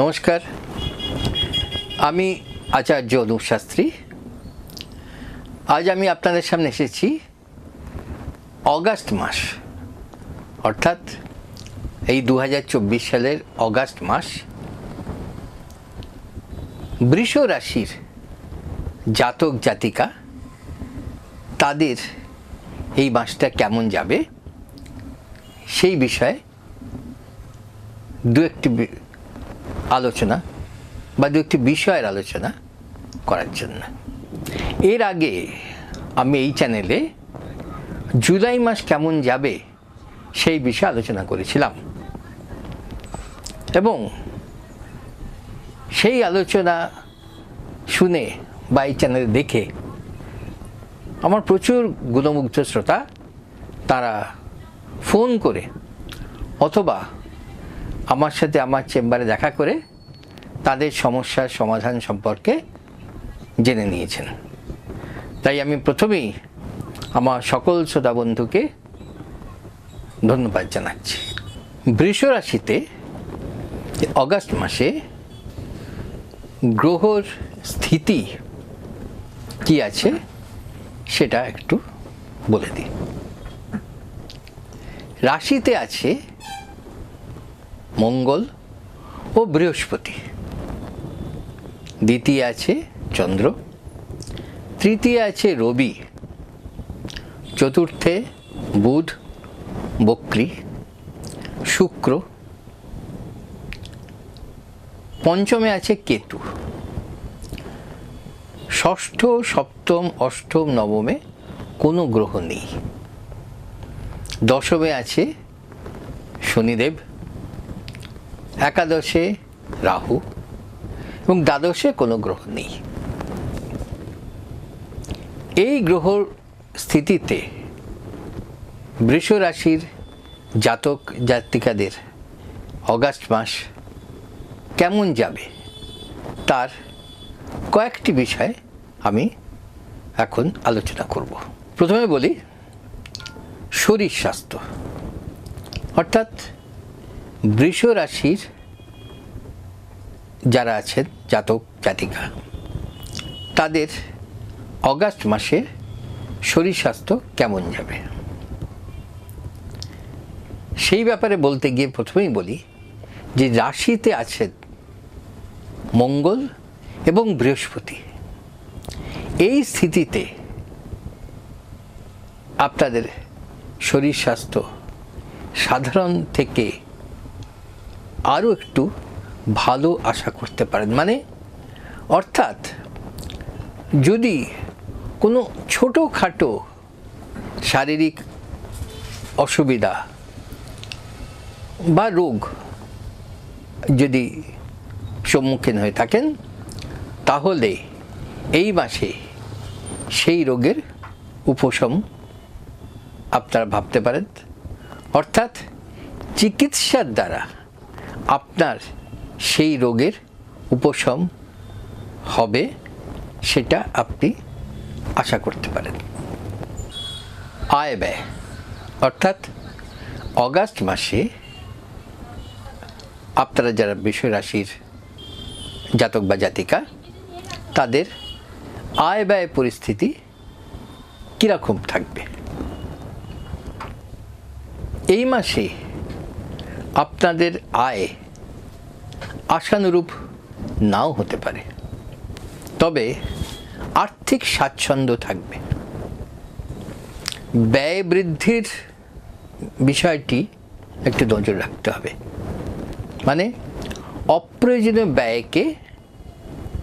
নমস্কার। আমি আচার্য অনুপ শাস্ত্রী। আজ আমি আপনাদের সামনে এসেছি অগাস্ট মাস। অর্থাৎ এই দু হাজার চব্বিশ সালের অগাস্ট মাস বৃষ রাশির জাতক জাতিকা, তাদের এই মাসটা কেমন যাবে সেই বিষয়ে দু একটি আলোচনা বা দু একটি বিষয়ের আলোচনা করার জন্য। এর আগে আমি এই চ্যানেলে জুলাই মাস কেমন যাবে সেই বিষয়ে আলোচনা করেছিলাম। এবং সেই আলোচনা শুনে বা এই চ্যানেলে দেখে আমার প্রচুর গুণমুগ্ধ শ্রোতা তারা ফোন করে অথবা আমার সাথে আমার চেম্বারে দেখা করে তাদের সমস্যার সমাধান সম্পর্কে জেনে নিয়েছেন। তাই আমি প্রথমেই আমার সকল শ্রোতা বন্ধুকে ধন্যবাদ জানাচ্ছি। বৃষ রাশিতে অগাস্ট মাসে গ্রহর স্থিতি কি আছে সেটা একটু বলে দিই। রাশিতে আছে মঙ্গল ও বৃহস্পতি। দ্বিতীয় আছে চন্দ্র, তৃতীয় আছে রবি, চতুর্থে বুধ, বক্রী, শুক্র, পঞ্চমে আছে কেতু। ষষ্ঠ, সপ্তম, অষ্টম, নবমে কোনো গ্রহ নেই। দশমে আছে শনিদেব একাদশে রাহু এবং দ্বাদশে কোনো গ্রহ নেই। এই গ্রহর স্থিতিতে বৃষ রাশির জাতক জাতিকাদের অগাস্ট মাস কেমন যাবে তার কয়েকটি বিষয় আমি এখন আলোচনা করব। প্রথমে বলি শরীর স্বাস্থ্য, অর্থাৎ বৃষ রাশির যারা আছেন, জাতক, জাতিকা, তাদের অগাস্ট মাসে শরীর স্বাস্থ্য কেমন যাবে? সেই ব্যাপারে বলতে গিয়ে প্রথমেই বলি যে রাশিতে আছেন মঙ্গল এবং বৃহস্পতি। এই স্থিতিতে আপনাদের শরীর স্বাস্থ্য সাধারণ থেকে আরও একটু ভালো আশা করতে পারেন। মানে অর্থাৎ যদি কোনো ছোটোখাটো শারীরিক অসুবিধা বা রোগ যদি সম্মুখীন হয়ে থাকেন, তাহলে এই মাসে সেই রোগের উপশম আপনারা ভাবতে পারেন। অর্থাৎ চিকিৎসার দ্বারা আপনার সেই রোগের উপশম হবে সেটা আপনি আশা করতে পারেন। আয় ব্যয়। অর্থাৎ অগাস্ট মাসে আপনারা যারা বিশ্ব রাশির জাতক বা জাতিকা, তাদের আয় ব্যয় পরিস্থিতি কীরকম থাকবে? এই মাসে আপনাদের আয় আশানুরূপ নাও হতে পারে। তবে আর্থিক স্বাচ্ছন্দ্য থাকবে। ব্যয় বৃদ্ধির বিষয়টি একটু নজর রাখতে হবে। মানে অপ্রয়োজনীয় ব্যয়কে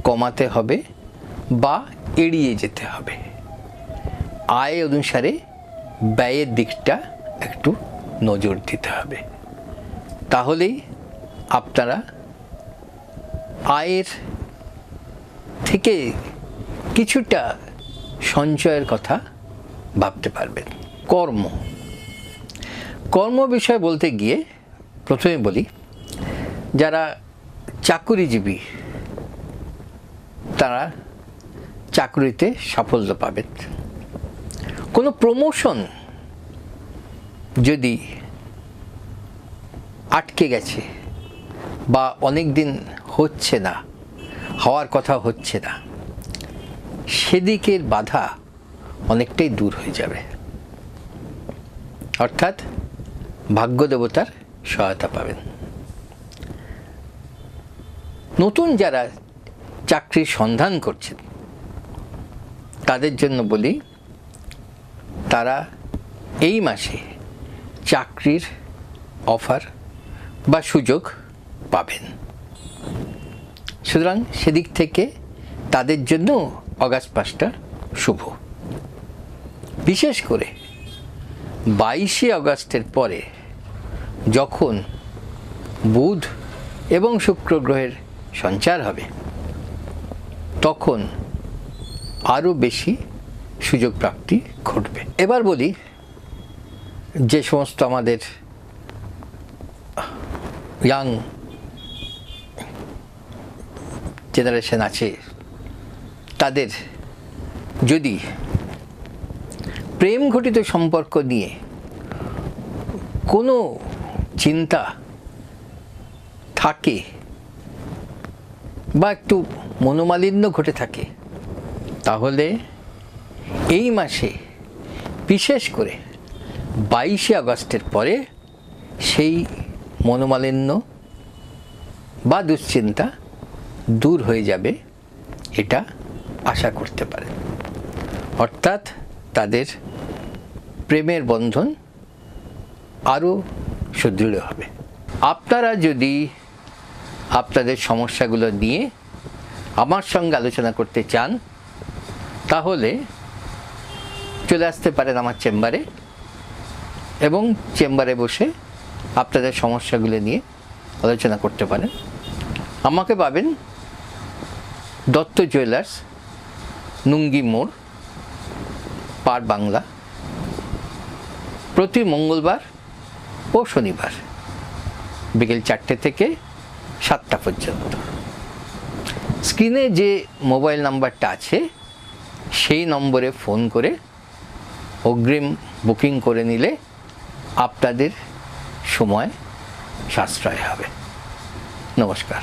কমাতে হবে বা এড়িয়ে যেতে হবে। আয় অনুসারে ব্যয়ের দিকটা একটু নজর দিতে হবে। তাহলেই আপনারা আয়ের থেকে কিছুটা সঞ্চয়ের কথা ভাবতে পারবেন। কর্ম। কর্ম বিষয় বলতে গিয়ে প্রথমে বলি, যারা চাকুরিজীবী, তারা চাকরিতে সাফল্য পাবেন। কোনো প্রমোশন যদি আটকে গেছে বা অনেক দিন হচ্ছে না, হওয়ার কথা হচ্ছে না, সেদিকের বাধা অনেকটাই দূর হয়ে যাবে। অর্থাৎ ভাগ্য দেবতার সহায়তা পাবেন। নতুন যারা চাকরির সন্ধান করছেন, তাদের জন্য বলি, তারা এই মাসে চাকরির অফার বা সুযোগ পাবেন। সুতরাং সেদিক থেকে তাদের জন্য অগাস্ট মাসটা শুভ। বিশেষ করে বাইশে আগস্টের পরে যখন বুধ এবং শুক্র গ্রহের সঞ্চার হবে, তখন আরও বেশি সুযোগ প্রাপ্তি ঘটবে। এবার বলি যে সমস্ত আমাদের ইয়াং জেনারেশন আছে, তাদের যদি প্রেম ঘটিত সম্পর্ক নিয়ে কোনো চিন্তা থাকে বা একটু মনোমালিন্য ঘটে থাকে, তাহলে এই মাসে বিশেষ করে বাইশে আগস্টের পরে সেই মনোমালিন্য বা দুশ্চিন্তা দূর হয়ে যাবে, এটা আশা করতে পারে। অর্থাৎ তাদের প্রেমের বন্ধন আরও সুদৃঢ় হবে। আপনারা যদি আপনাদের সমস্যাগুলো নিয়ে আমার সঙ্গে আলোচনা করতে চান, তাহলে চলে আসতে পারেন আমার চেম্বারে এবং চেম্বারে বসে আপনাদের সমস্যাগুলো নিয়ে আলোচনা করতে পারেন। আমাকে পাবেন দত্ত জুয়েলার্স নুঙ্গি মোড়, পার বাংলা, প্রতি মঙ্গলবার ও শনিবার বিকেল চারটে থেকে সাতটা পর্যন্ত। স্ক্রিনে যে মোবাইল নাম্বারটা আছে, সেই নম্বরে ফোন করে অগ্রিম বুকিং করে নিলে আপনাদের সময় সাশ্রয় হবে। নমস্কার।